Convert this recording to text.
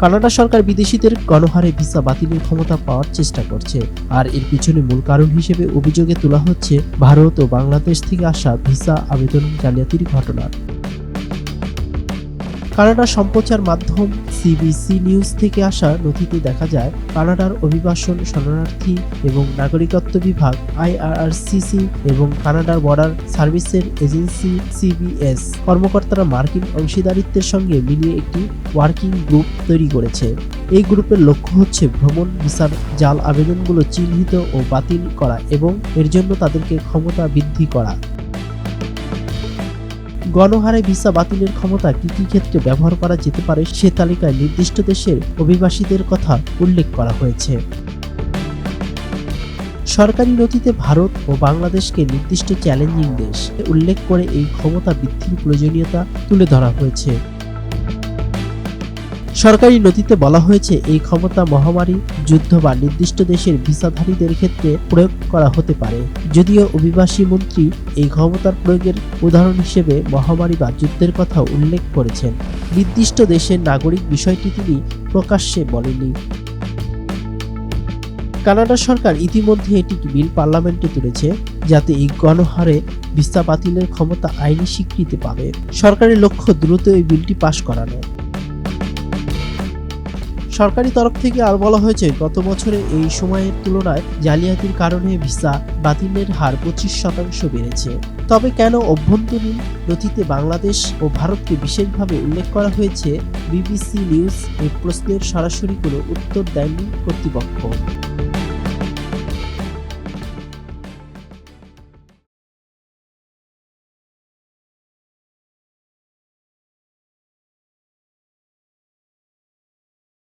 Canada সরকার বিদেশিদের গণহারে visa বাতিলের ক্ষমতা পাওয়ার চেষ্টা করছে। আর এর পিছনে মূল কারণ হিসেবে অভিযোগে তোলা হচ্ছে, ভারত ও বাংলাদেশ থেকে আসা ভিসা আবেদন জালিয়াতির ঘটনা। কানাডার সম্প্রচার মাধ্যম সিবিসি নিউজ থেকে আসা নথিতে দেখা যায়, কানাডার অভিবাসন শরণার্থী এবং নাগরিকত্ব বিভাগ আইআরআরসিসি এবং কানাডার বর্ডার সার্ভিসের এজেন্সি সিবিএস কর্মকর্তারা মার্কিন অংশীদারিত্বের সঙ্গে মিলিয়ে একটি ওয়ার্কিং গ্রুপ তৈরি করেছে। এই গ্রুপের লক্ষ্য হচ্ছে ভ্রমণ, ভিসার জাল আবেদনগুলো চিহ্নিত ও বাতিল করা এবং এর জন্য তাদেরকে ক্ষমতা বৃদ্ধি করা। গণহারে ভিসা বাতিলের ক্ষমতা কি কি ক্ষেত্রে ব্যবহার করা যেতে পারে সে তালিকায় নির্দিষ্ট দেশের অভিবাসীদের কথা উল্লেখ করা হয়েছে। সরকারি নথিতে ভারত ও বাংলাদেশকে নির্দিষ্ট চ্যালেঞ্জিং দেশ। উল্লেখ করে এই ক্ষমতা বৃদ্ধির প্রয়োজনীয়তা তুলে ধরা হয়েছে। সরকারি নথিতে বলা হয়েছে, এই ক্ষমতা মহামারী, যুদ্ধ বা নির্দিষ্ট দেশের ভিসাধারীদের ক্ষেত্রে প্রয়োগ করা হতে পারে। যদিও অভিবাসী মন্ত্রী এই ক্ষমতার প্রয়োগের উদাহরণ হিসেবে মহামারী বা যুদ্ধের কথা উল্লেখ করেছেন। নির্দিষ্ট দেশের নাগরিক বিষয়টি তিনি প্রকাশ্যে বলেননি। কানাডা সরকার ইতিমধ্যে এটি বিল পার্লামেন্টে তুলেছে, যাতে এই গণহারে ভিসা বাতিলের ক্ষমতা আইনি স্বীকৃতি পাবে। সরকারের লক্ষ্য দ্রুত এই বিলটি পাশ করানো। সরকারি তরফ থেকে আর বলা হয়েছে, গত বছরে এই সময়ের তুলনায় জালিয়াতির কারণে ভিসা বাতিলের হার পঁচিশ শতাংশ বেড়েছে। তবে কেন অভ্যন্তরীণ নথিতে বাংলাদেশ ও ভারতকে বিশেষভাবে উল্লেখ করা হয়েছে, বিবিসি নিউজ এই প্রশ্নের সরাসরি কোনো উত্তর দেয়নি কর্তৃপক্ষ।